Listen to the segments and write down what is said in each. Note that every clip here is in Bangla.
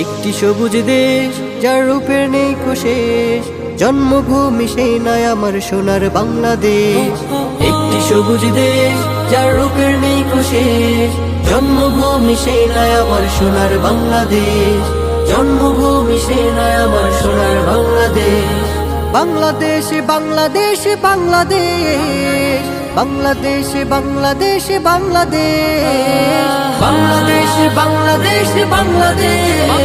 একটি সবুজ দেশ, যার রূপের নেই কোশেষ জন্মভূমি সেই নয় আমার সোনার বাংলাদেশ। একটি সবুজ দেশ, যার রূপের নেই কোশেষ জন্মভূমি সেই নয় আমার সোনার বাংলাদেশ। জন্মভূমি সেই নয় আমার সোনার বাংলাদেশ। বাংলাদেশ বাংলাদেশ বাংলাদেশ। বাংলাদেশ বাংলাদেশ বাংলাদেশ। বাংলাদেশ বাংলাদেশ বাংলাদেশ।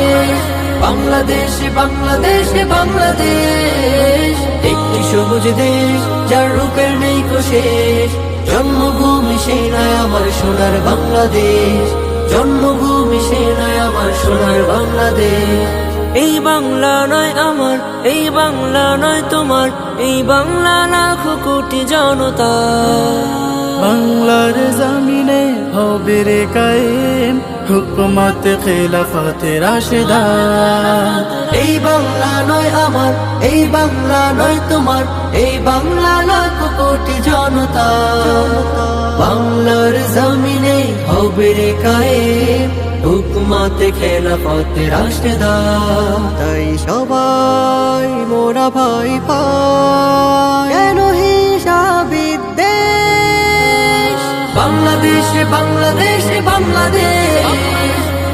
বাংলাদেশ বাংলাদেশ বাংলাদেশ। একটি সবুজ দেশ, যার রূপের নেই কোশেষ জন্মভূমি সেই নয় আমার সোনার বাংলাদেশ। জন্মভূমি সেই নয় আমার সোনার বাংলাদেশ। এই বাংলা নয় আমার, এই বাংলা নয় তোমার। এই বাংলা লাখো কোটি জনতা বাংলার জমিনে হবে রে কায়েম। হুকুমত খেলাফত রাশেদা। এই বাংলা নয় আমার, এই বাংলা নয় তোমার, এই বাংলা লাখ কোটি জনতা। বাংলার জমিনে হবে রে কায়েম, হুকমাতে খেলাফতে রাশেদা। তাই সবাই মোরা ভাই ভাই বাংলাদেশে বাংলাদেশে, বাংলাদেশ।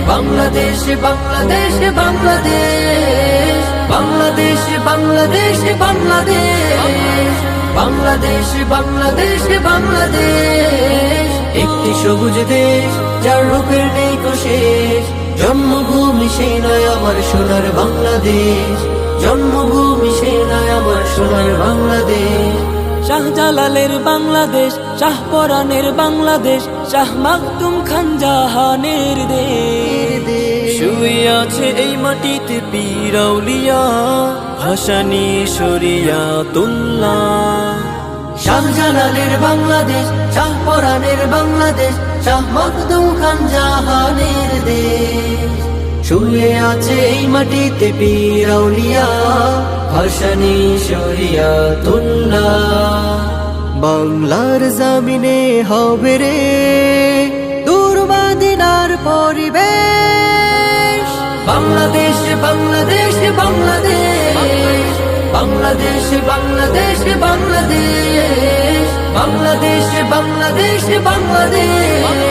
বাংলাদেশ, বাংলাদেশে, বাংলাদেশ। বাংলাদেশ, বাংলাদেশে, বাংলাদেশ। বাংলাদেশ, বাংলাদেশে, বাংলাদেশ। একটি সবুজ দেশ, যার রূপের নেই কোশেষ জন্মভূমি সেই নয় আমার সোনার বাংলাদেশ। জন্মভূমি সেই নয় আমার সোনার বাংলাদেশ। শাহজালালের বাংলাদেশ শাহপরানের বাংলাদেশ, শাহ মাকতুম খান জাহানের দেশ। শুয়ে আছে এই মাটিতে পীরাউলিয়া হাসানি শরিয়া তুল্লা শাহজালালের বাংলাদেশ শাহপরানের বাংলাদেশ, শাহ মখদুম খান জাহানের দেশ। শুয়ে আছে এই মাটিতে পীরাউলিয়া, ভাসানি শরিয়া তুল্লা। বাংলার জমিনে হবে রে দুর্বাদিনার পরিবেশ। বাংলাদেশ বাংলাদেশ বাংলাদেশ। বাংলাদেশ বাংলাদেশ বাংলাদেশ। বাংলাদেশ বাংলাদেশ বাংলাদেশ।